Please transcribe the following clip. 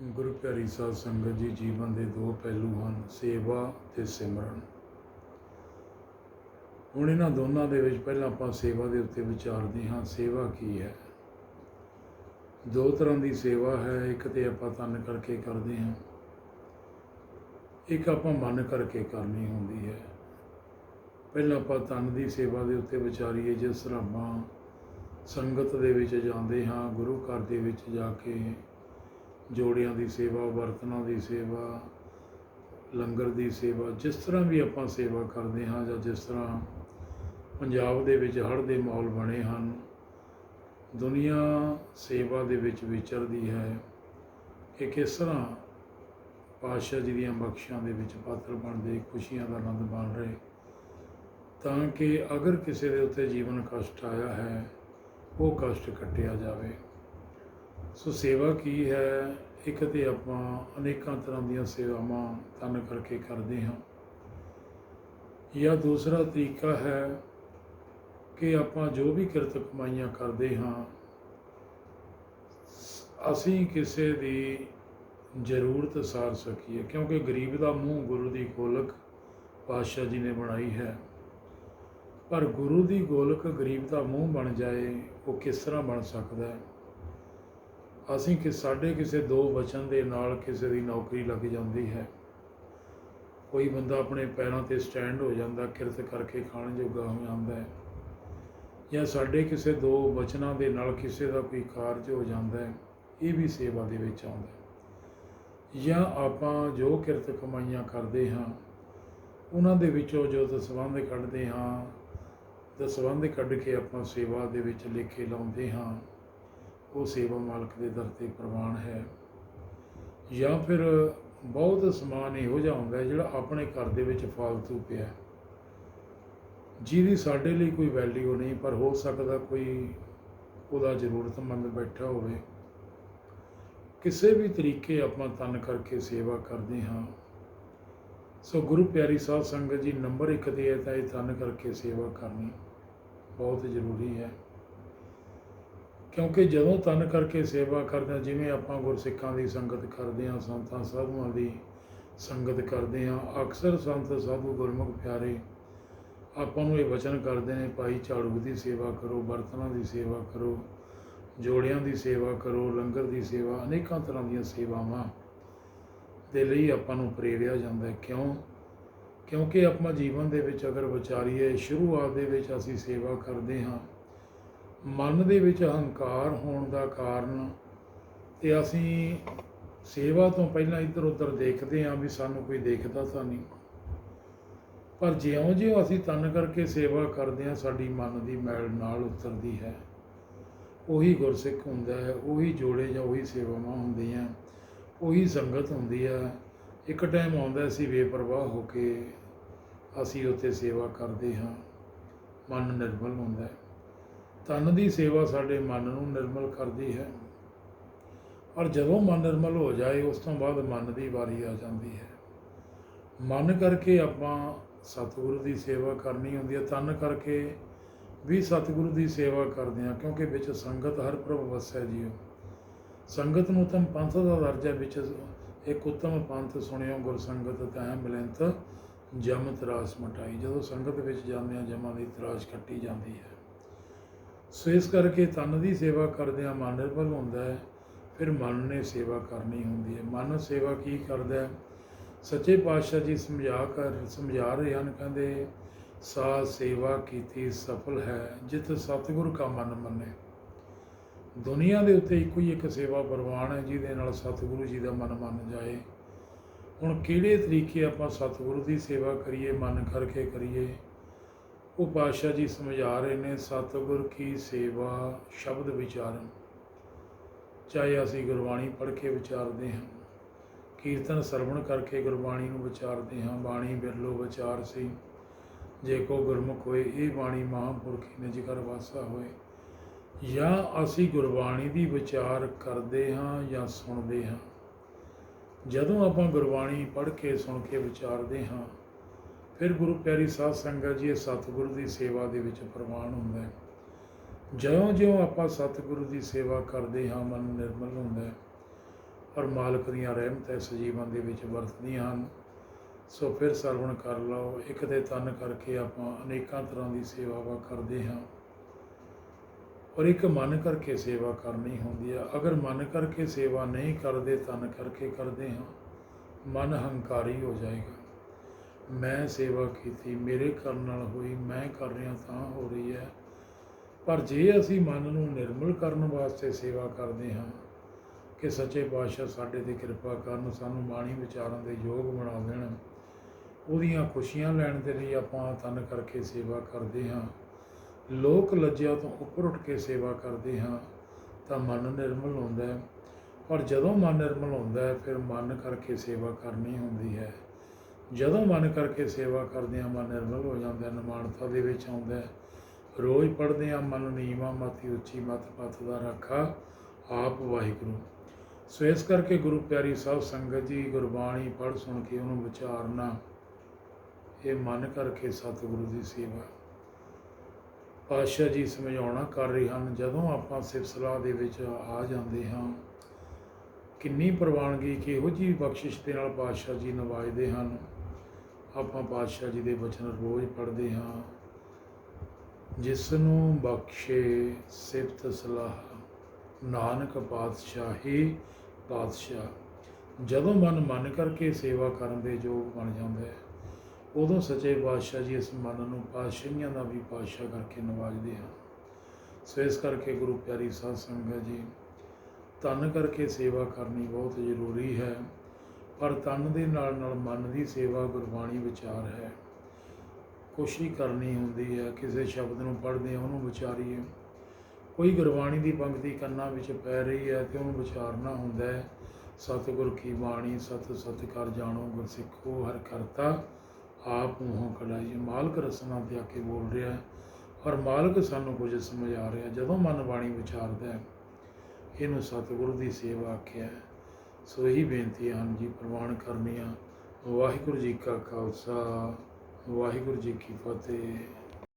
ਗੁਰੂ ਪਿਆਰੀ ਸਾਧ ਸੰਗਤ ਜੀ, ਜੀਵਨ ਦੇ ਦੋ ਪਹਿਲੂ ਹਨ, ਸੇਵਾ ਤੇ ਸਿਮਰਨ। ਹੁਣ ਇਹਨਾਂ ਦੋਨਾਂ ਦੇ ਵਿੱਚ ਪਹਿਲਾਂ ਆਪਾਂ ਸੇਵਾ ਦੇ ਉੱਤੇ ਵਿਚਾਰਦੇ ਹਾਂ, ਸੇਵਾ ਕੀ ਹੈ? ਦੋ ਤਰ੍ਹਾਂ ਦੀ ਸੇਵਾ ਹੈ, ਇੱਕ ਤੇ ਆਪਾਂ ਤਨ ਕਰਕੇ ਕਰਦੇ ਹਾਂ, ਇੱਕ ਆਪਾਂ ਮਨ ਕਰਕੇ ਕਰਨੀ ਹੁੰਦੀ ਹੈ। ਪਹਿਲਾਂ ਆਪਾਂ ਤਨ ਦੀ ਸੇਵਾ ਦੇ ਉੱਤੇ ਵਿਚਾਰੀਏ, ਜਿਸ ਤਰ੍ਹਾਂ ਆਪਾਂ ਸੰਗਤ ਦੇ ਵਿੱਚ ਜਾਂਦੇ ਹਾਂ, ਗੁਰੂ ਘਰ ਦੇ ਵਿੱਚ ਜਾ ਕੇ ਜੋੜਿਆਂ ਦੀ ਸੇਵਾ, ਬਰਤਨਾਂ ਦੀ ਸੇਵਾ, ਲੰਗਰ ਦੀ ਸੇਵਾ, ਜਿਸ ਤਰ੍ਹਾਂ ਵੀ ਆਪਾਂ ਸੇਵਾ ਕਰਦੇ ਹਾਂ ਜਾਂ ਜਿਸ ਤਰ੍ਹਾਂ ਪੰਜਾਬ ਦੇ ਵਿੱਚ ਹੜ੍ਹ ਦੇ ਮਾਹੌਲ ਬਣੇ ਹਨ, ਦੁਨੀਆ ਸੇਵਾ ਦੇ ਵਿੱਚ ਵਿਚਰਦੀ ਹੈ। ਕਿ ਕਿਸ ਤਰ੍ਹਾਂ ਪਾਤਸ਼ਾਹ ਜੀ ਦੀਆਂ ਬਖਸ਼ਾਂ ਦੇ ਵਿੱਚ ਪਾਤਰ ਬਣਦੇ, ਖੁਸ਼ੀਆਂ ਦਾ ਆਨੰਦ ਮਾਣ ਰਹੇ। ਤਾਂ ਕਿ ਅਗਰ ਕਿਸੇ ਦੇ ਉੱਤੇ ਜੀਵਨ ਕਸ਼ਟ ਆਇਆ ਹੈ, ਉਹ ਕਸ਼ਟ ਕੱਟਿਆ ਜਾਵੇ। ਸੋ ਸੇਵਾ ਕੀ ਹੈ? ਇੱਕ ਤੇ ਆਪਾਂ ਅਨੇਕਾਂ ਤਰ੍ਹਾਂ ਦੀਆਂ ਸੇਵਾਵਾਂ ਤਨ ਕਰਕੇ ਕਰਦੇ ਹਾਂ। ਜਾਂ ਦੂਸਰਾ ਤਰੀਕਾ ਹੈ ਕਿ ਆਪਾਂ ਜੋ ਵੀ ਕਿਰਤ ਕਮਾਈਆਂ ਕਰਦੇ ਹਾਂ, ਅਸੀਂ ਕਿਸੇ ਦੀ ਜ਼ਰੂਰਤ ਸਾਰ ਸਕੀਏ। ਕਿਉਂਕਿ ਗਰੀਬ ਦਾ ਮੂੰਹ ਗੁਰੂ ਦੀ ਗੋਲਕ ਪਾਤਸ਼ਾਹ ਜੀ ਨੇ ਬਣਾਈ ਹੈ। ਪਰ ਗੁਰੂ ਦੀ ਗੋਲਕ ਗਰੀਬ ਦਾ ਮੂੰਹ ਬਣ ਜਾਏ, ਉਹ ਕਿਸ ਤਰ੍ਹਾਂ ਬਣ ਸਕਦਾ ਹੈ? ਅਸੀਂ ਕਿ ਸਾਡੇ ਕਿਸੇ ਦੋ ਵਚਨ ਦੇ ਨਾਲ ਕਿਸੇ ਦੀ ਨੌਕਰੀ ਲੱਗ ਜਾਂਦੀ ਹੈ। ਕੋਈ ਬੰਦਾ ਆਪਣੇ ਪੈਰਾਂ ਤੇ ਸਟੈਂਡ ਹੋ ਜਾਂਦਾ, ਕਿਰਤ ਕਰਕੇ ਖਾਣ ਜੋਗਾ ਹੋ ਜਾਂਦਾ ਹੈ। ਜਾਂ ਸਾਡੇ ਕਿਸੇ ਦੋ ਵਚਨਾਂ ਦੇ ਨਾਲ ਕਿਸੇ ਦਾ ਕੋਈ ਕਾਰਜ ਹੋ ਜਾਂਦਾ ਹੈ, ਇਹ ਵੀ ਸੇਵਾ ਦੇ ਵਿੱਚ ਆਉਂਦਾ ਹੈ। ਜਾਂ ਆਪਾਂ ਜੋ ਕਿਰਤ ਕਮਾਈਆਂ ਕਰਦੇ ਹਾਂ, ਉਹਨਾਂ ਦੇ ਵਿੱਚੋਂ ਜੋ ਦਸਵੰਧ ਕੱਢਦੇ ਹਾਂ, ਦਸਵੰਧ ਕੱਢ ਕੇ ਆਪਾਂ ਸੇਵਾ ਦੇ ਵਿੱਚ ਲੇਖੇ ਲਾਉਂਦੇ ਹਾਂ। ਉਹ ਸੇਵਾ ਮਾਲਕ ਦੇ ਦਰ ਤੇ ਪ੍ਰਵਾਨ ਹੈ। ਜਾਂ ਫਿਰ ਬਹੁਤ ਸਮਾਨ ਇਹੋ ਜਿਹਾ ਹੁੰਦਾ ਜਿਹੜਾ ਆਪਣੇ ਘਰ ਦੇ ਵਿੱਚ ਫਾਲਤੂ ਪਿਆ ਜਿਹਦੀ ਸਾਡੇ ਲਈ ਕੋਈ ਵੈਲਿਊ ਨਹੀਂ, ਪਰ ਹੋ ਸਕਦਾ ਕੋਈ ਉਹਦਾ ਜ਼ਰੂਰਤਮੰਦ ਬੈਠਾ ਹੋਵੇ। ਕਿਸੇ ਵੀ ਤਰੀਕੇ ਆਪਾਂ ਤਨ ਕਰਕੇ ਸੇਵਾ ਕਰਦੇ ਹਾਂ। ਸੋ ਗੁਰੂ ਪਿਆਰੀ ਸਾਧ ਸੰਗਤ ਜੀ, ਨੰਬਰ 1 ਤੇ ਹੈ ਤਾਂ ਇਹ ਤਨ ਕਰਕੇ ਸੇਵਾ ਕਰਨੀ ਬਹੁਤ ਜ਼ਰੂਰੀ ਹੈ। ਕਿਉਂਕਿ ਜਦੋਂ ਤਨ ਕਰਕੇ ਸੇਵਾ ਕਰਦੇ ਹਾਂ, ਜਿਵੇਂ ਆਪਾਂ ਗੁਰਸਿੱਖਾਂ ਦੀ ਸੰਗਤ ਕਰਦੇ ਹਾਂ, ਸੰਤਾਂ ਸਾਧੂਆਂ ਦੀ ਸੰਗਤ ਕਰਦੇ ਹਾਂ, ਅਕਸਰ ਸੰਤ ਸਾਧੂ ਗੁਰਮੁਖ ਪਿਆਰੇ ਆਪਾਂ ਨੂੰ ਇਹ ਵਚਨ ਕਰਦੇ ਨੇ, ਭਾਈ ਝਾੜੂ ਦੀ ਸੇਵਾ ਕਰੋ, ਬਰਤਨਾਂ ਦੀ ਸੇਵਾ ਕਰੋ, ਜੋੜਿਆਂ ਦੀ ਸੇਵਾ ਕਰੋ, ਲੰਗਰ ਦੀ ਸੇਵਾ, ਅਨੇਕਾਂ ਤਰ੍ਹਾਂ ਦੀਆਂ ਸੇਵਾਵਾਂ ਦੇ ਲਈ ਆਪਾਂ ਨੂੰ ਪ੍ਰੇਰਿਆ ਜਾਂਦਾ ਕਿਉਂ? ਕਿਉਂਕਿ ਆਪਾਂ ਜੀਵਨ ਦੇ ਵਿੱਚ ਅਗਰ ਵਿਚਾਰੀਏ, ਸ਼ੁਰੂਆਤ ਦੇ ਵਿੱਚ ਅਸੀਂ ਸੇਵਾ ਕਰਦੇ ਹਾਂ ਮਨ ਦੇ ਵਿੱਚ ਹੰਕਾਰ ਹੋਣ ਦਾ ਕਾਰਨ ਤੇ ਅਸੀਂ ਸੇਵਾ ਤੋਂ ਪਹਿਲਾਂ ਇੱਧਰ ਉੱਧਰ ਦੇਖਦੇ ਹਾਂ ਵੀ ਸਾਨੂੰ ਕੋਈ ਦੇਖਦਾ ਤਾਂ ਨਹੀਂ। ਪਰ ਜਿਉਂ-ਜਿਉਂ ਅਸੀਂ ਤਨ ਕਰਕੇ ਸੇਵਾ ਕਰਦੇ ਹਾਂ, ਸਾਡੀ ਮਨ ਦੀ ਮੈਲ ਨਾਲ ਉਤਰਦੀ ਹੈ। ਉਹੀ ਗੁਰਸਿੱਖ ਹੁੰਦਾ ਹੈ, ਉਹੀ ਜੋੜੇ ਜਾਂ ਉਹੀ ਸੇਵਾਵਾਂ ਹੁੰਦੀਆਂ, ਉਹੀ ਸੰਗਤ ਹੁੰਦੀ ਹੈ। ਇੱਕ ਟਾਈਮ ਆਉਂਦਾ ਸੀ ਬੇਪਰਵਾਹ ਹੋ ਕੇ ਅਸੀਂ ਉੱਥੇ ਸੇਵਾ ਕਰਦੇ ਹਾਂ। ਮਨ ਨਿਰਮਲ ਹੁੰਦਾ ਹੈ। ਤਨ ਦੀ ਸੇਵਾ ਸਾਡੇ ਮਨ ਨੂੰ ਨਿਰਮਲ ਕਰਦੀ ਹੈ। ਔਰ ਜਦੋਂ ਮਨ ਨਿਰਮਲ ਹੋ ਜਾਏ, ਉਸ ਤੋਂ ਬਾਅਦ ਮਨ ਦੀ ਵਾਰੀ ਆ ਜਾਂਦੀ ਹੈ। ਮਨ ਕਰਕੇ ਆਪਾਂ ਸਤਿਗੁਰੂ ਦੀ ਸੇਵਾ ਕਰਨੀ ਹੁੰਦੀ ਹੈ। ਤਨ ਕਰਕੇ ਵੀ ਸਤਿਗੁਰੂ ਦੀ ਸੇਵਾ ਕਰਦੇ ਹਾਂ, ਕਿਉਂਕਿ ਵਿੱਚ ਸੰਗਤ ਹਰ ਪ੍ਰਭ ਵਸੈ ਜੀਓ। ਸੰਗਤ ਨੂੰ ਤਮ ਪੰਥ ਦਾ ਦਰਜਾ ਵਿੱਚ ਇੱਕ ਉੱਤਮ ਪੰਥ ਸੁਣਿਓ, ਗੁਰ ਸੰਗਤ ਤੈ ਮਿਲੰਤ ਜਮ ਤਰਾਸ ਮਟਾਈ। ਜਦੋਂ ਸੰਗਤ ਵਿੱਚ ਜਾਂਦੇ ਹਾਂ, ਜਮਾਂ ਦੀ ਤਰਾਸ਼ ਕੱਟੀ ਜਾਂਦੀ ਹੈ। ਸੋ ਇਸ ਕਰਕੇ ਤਨ ਦੀ ਸੇਵਾ ਕਰਦਿਆਂ ਮਨ ਨਿਰਭਲ ਹੁੰਦਾ ਹੈ, ਫਿਰ ਮਨ ਨੇ ਸੇਵਾ ਕਰਨੀ ਹੁੰਦੀ ਹੈ। ਮਨ ਸੇਵਾ ਕੀ ਕਰਦਾ ਸੱਚੇ ਪਾਤਸ਼ਾਹ ਜੀ ਸਮਝਾ ਕਰ, ਸਮਝਾ ਰਹੇ ਹਨ, ਕਹਿੰਦੇ ਸਾ ਸੇਵਾ ਕੀਤੀ ਸਫਲ ਹੈ, ਜਿਤ ਸਤਿਗੁਰ ਕਾ ਮਨ ਮੰਨੇ। ਦੁਨੀਆ ਦੇ ਉੱਤੇ ਇੱਕੋ ਹੀ ਇੱਕ ਸੇਵਾ ਪ੍ਰਵਾਨ ਹੈ, ਜਿਹਦੇ ਨਾਲ ਸਤਿਗੁਰੂ ਜੀ ਦਾ ਮਨ ਮੰਨ ਜਾਏ। ਹੁਣ ਕਿਹੜੇ ਤਰੀਕੇ ਆਪਾਂ ਸਤਿਗੁਰੂ ਦੀ ਸੇਵਾ ਕਰੀਏ, ਮਨ ਕਰਕੇ ਕਰੀਏ? ਉਹ ਪਾਤਸ਼ਾਹ ਜੀ ਸਮਝਾ ਰਹੇ ਨੇ, ਸਤਿਗੁਰ ਕੀ ਸੇਵਾ ਸ਼ਬਦ ਵਿਚਾਰਨ। ਚਾਹੇ ਅਸੀਂ ਗੁਰਬਾਣੀ ਪੜ੍ਹ ਕੇ ਵਿਚਾਰਦੇ ਹਾਂ, ਕੀਰਤਨ ਸਰਵਣ ਕਰਕੇ ਗੁਰਬਾਣੀ ਨੂੰ ਵਿਚਾਰਦੇ ਹਾਂ, ਬਾਣੀ ਬਿਰਲੋ ਵਿਚਾਰ ਸੀ। ਜੇ ਕੋ ਗੁਰਮੁਖ ਹੋਏ, ਇਹ ਬਾਣੀ ਮਹਾਂਪੁਰਖੀ ਨੇ ਜਿਕਰ ਵਾਸਾ ਹੋਏ। ਜਾਂ ਅਸੀਂ ਗੁਰਬਾਣੀ ਦੀ ਵਿਚਾਰ ਕਰਦੇ ਹਾਂ ਜਾਂ ਸੁਣਦੇ ਹਾਂ। ਜਦੋਂ ਆਪਾਂ ਗੁਰਬਾਣੀ ਪੜ੍ਹ ਕੇ ਸੁਣ ਕੇ ਵਿਚਾਰਦੇ ਹਾਂ ਫਿਰ ਗੁਰੂ ਪਿਆਰੀ ਸਾਧ ਸੰਗਤ ਜੀ, ਇਹ ਸਤਿਗੁਰੂ ਦੀ ਸੇਵਾ ਦੇ ਵਿੱਚ ਪ੍ਰਮਾਣ ਹੁੰਦਾ ਹੈ। ਜਿਉਂ-ਜਿਉਂ ਆਪਾਂ ਸਤਿਗੁਰੂ ਦੀ ਸੇਵਾ ਕਰਦੇ ਹਾਂ, ਮਨ ਨਿਰਮਲ ਹੁੰਦਾ ਹੈ ਪਰ ਮਾਲਕ ਦੀਆਂ ਰਹਿਮਤਾਂ ਇਸ ਜੀਵਨ ਦੇ ਵਿੱਚ ਵਰਤਦੀਆਂ ਹਨ। ਸੋ ਫਿਰ ਸਰਵਣ ਕਰ ਲਓ, ਇੱਕ ਦੇ ਤਨ ਕਰਕੇ ਆਪਾਂ ਅਨੇਕਾਂ ਤਰ੍ਹਾਂ ਦੀ ਸੇਵਾਵਾਂ ਕਰਦੇ ਹਾਂ। ਔਰ ਇੱਕ ਮਨ ਕਰਕੇ ਸੇਵਾ ਕਰਨੀ ਹੁੰਦੀ ਹੈ। ਅਗਰ ਮਨ ਕਰਕੇ ਸੇਵਾ ਨਹੀਂ ਕਰਦੇ, ਤਨ ਕਰਕੇ ਕਰਦੇ ਹਾਂ, ਮਨ ਹੰਕਾਰੀ ਹੋ ਜਾਏਗਾ। ਮੈਂ ਸੇਵਾ ਕੀਤੀ, ਮੇਰੇ ਕਰਨ ਨਾਲ ਹੋਈ, ਮੈਂ ਕਰ ਰਿਹਾ ਤਾਂ ਹੋ ਰਹੀ ਹੈ। ਪਰ ਜੇ ਅਸੀਂ ਮਨ ਨੂੰ ਨਿਰਮਲ ਕਰਨ ਵਾਸਤੇ ਸੇਵਾ ਕਰਦੇ ਹਾਂ ਕਿ ਸੱਚੇ ਪਾਤਸ਼ਾਹ ਸਾਡੇ ਤੇ ਕਿਰਪਾ ਕਰਨ, ਸਾਨੂੰ ਬਾਣੀ ਵਿਚਾਰਨ ਦੇ ਯੋਗ ਬਣਾ ਦੇਣ, ਉਹਦੀਆਂ ਖੁਸ਼ੀਆਂ ਲੈਣ ਦੇ ਲਈ ਆਪਾਂ ਤਨ ਕਰਕੇ ਸੇਵਾ ਕਰਦੇ ਹਾਂ। ਲੋਕ ਲੱਜਿਆ ਤੋਂ ਉੱਪਰ ਉੱਠ ਕੇ ਸੇਵਾ ਕਰਦੇ ਹਾਂ, ਤਾਂ ਮਨ ਨਿਰਮਲ ਹੁੰਦਾ ਹੈ। ਔਰ ਜਦੋਂ ਮਨ ਨਿਰਮਲ ਹੁੰਦਾ ਹੈ, ਫਿਰ ਮਨ ਕਰਕੇ ਸੇਵਾ ਕਰਨੀ ਹੁੰਦੀ ਹੈ। ਜਦੋਂ ਮਨ ਕਰਕੇ ਸੇਵਾ ਕਰਦੇ ਹਾਂ, ਮਨ ਨਿਰਮਲ ਹੋ ਜਾਂਦਾ ਨਿਮਾਣਤਾ ਦੇ ਵਿੱਚ ਆਉਂਦਾ ਰੋਜ਼ ਪੜ੍ਹਦੇ ਹਾਂ, ਮਨ ਨੀਵਾ, ਮਤੀ ਉੱਚੀ, ਮਤ ਪਤ ਦਾ ਰਾਖਾ, ਆਪ ਵਾਹਿਗੁਰੂ। ਸੋ ਇਸ ਕਰਕੇ ਗੁਰੂ ਪਿਆਰੀ ਸਾਹਿਬ ਸੰਗਤ ਜੀ, ਗੁਰਬਾਣੀ ਪੜ੍ਹ ਸੁਣ ਕੇ ਉਹਨੂੰ ਵਿਚਾਰਨਾ, ਇਹ ਮਨ ਕਰਕੇ ਸਤਿਗੁਰੂ ਦੀ ਸੇਵਾ। ਪਾਤਸ਼ਾਹ ਜੀ ਸਮਝਾਉਣਾ ਕਰ ਰਹੇ ਹਨ, ਜਦੋਂ ਆਪਾਂ ਸਿਫਤ ਦੇ ਵਿੱਚ ਆ ਜਾਂਦੇ ਹਾਂ, ਕਿੰਨੀ ਪ੍ਰਵਾਨਗੀ, ਕਿਹੋ ਜੀ ਬਖਸ਼ਿਸ਼ ਦੇ ਨਾਲ ਪਾਤਸ਼ਾਹ ਜੀ ਨਵਾਜਦੇ ਹਨ। ਆਪਾਂ ਪਾਤਸ਼ਾਹ ਜੀ ਦੇ ਬਚਨ ਰੋਜ਼ ਪੜ੍ਹਦੇ ਹਾਂ। ਜਿਸ ਨੂੰ ਬਖਸ਼ੇ ਸਿਫਤ ਸਲਾਹ, ਨਾਨਕ ਪਾਤਸ਼ਾਹੀ ਪਾਤਸ਼ਾਹ। ਜਦੋਂ ਮਨ ਮਨ ਕਰਕੇ ਸੇਵਾ ਕਰਨ ਦੇ ਯੋਗ ਬਣ ਜਾਂਦਾ ਹੈ, ਉਦੋਂ ਸੱਚੇ ਪਾਤਸ਼ਾਹ ਜੀ ਇਸ ਮਨ ਨੂੰ ਪਾਤਸ਼ਾਹੀਆਂ ਦਾ ਵੀ ਪਾਤਸ਼ਾਹ ਕਰਕੇ ਨਵਾਜਦੇ ਹਨ। ਸੋ ਇਸ ਕਰਕੇ ਗੁਰੂ ਪਿਆਰੀ ਸਾਧ ਸੰਗਤ ਜੀ ਤਨ ਕਰਕੇ ਸੇਵਾ ਕਰਨੀ ਬਹੁਤ ਜ਼ਰੂਰੀ ਹੈ। ਪਰ ਤਨ ਦੇ ਨਾਲ ਨਾਲ ਮਨ ਦੀ ਸੇਵਾ ਗੁਰਬਾਣੀ ਵਿਚਾਰ ਹੈ। ਕੋਸ਼ਿਸ਼ ਕਰਨੀ ਹੁੰਦੀ ਹੈ, ਕਿਸੇ ਸ਼ਬਦ ਨੂੰ ਪੜ੍ਹਦੇ ਹਾਂ ਉਹਨੂੰ ਵਿਚਾਰੀਏ। ਕੋਈ ਗੁਰਬਾਣੀ ਦੀ ਪੰਕਤੀ ਕੰਨਾਂ ਵਿੱਚ ਪੈ ਰਹੀ ਹੈ ਤੇ ਉਹਨੂੰ ਵਿਚਾਰਨਾ ਹੁੰਦਾ ਹੈ, ਸਤਿਗੁਰ ਕੀ ਬਾਣੀ, ਸਤ ਸਤ ਕਰ ਜਾਣੋ ਗੁਰਸਿੱਖੋ, ਹਰ ਕਰਤਾ ਆਪ ਮੂੰਹੋਂ ਕਢਾਈ ਮਾਲਕ ਰਸਨਾ ਤੇ ਆ ਕੇ ਬੋਲ ਰਿਹਾ ਹੈ ਔਰ ਮਾਲਕ ਸਾਨੂੰ ਕੁਝ ਸਮਝਾ ਰਿਹਾ, ਜਦੋਂ ਮਨ ਬਾਣੀ ਵਿਚਾਰਦਾ ਹੈ, ਇਹਨੂੰ ਸਤਿਗੁਰੂ ਦੀ ਸੇਵਾ ਆਖਿਆ ਹੈ। ਸੋ ਇਹੀ ਬੇਨਤੀਆਂ ਹਨ ਜੀ ਪ੍ਰਵਾਨ ਕਰਨੀਆਂ ਵਾਹਿਗੁਰੂ ਜੀ ਕਾ ਖਾਲਸਾ, ਵਾਹਿਗੁਰੂ ਜੀ ਕੀ ਫਤਿਹ।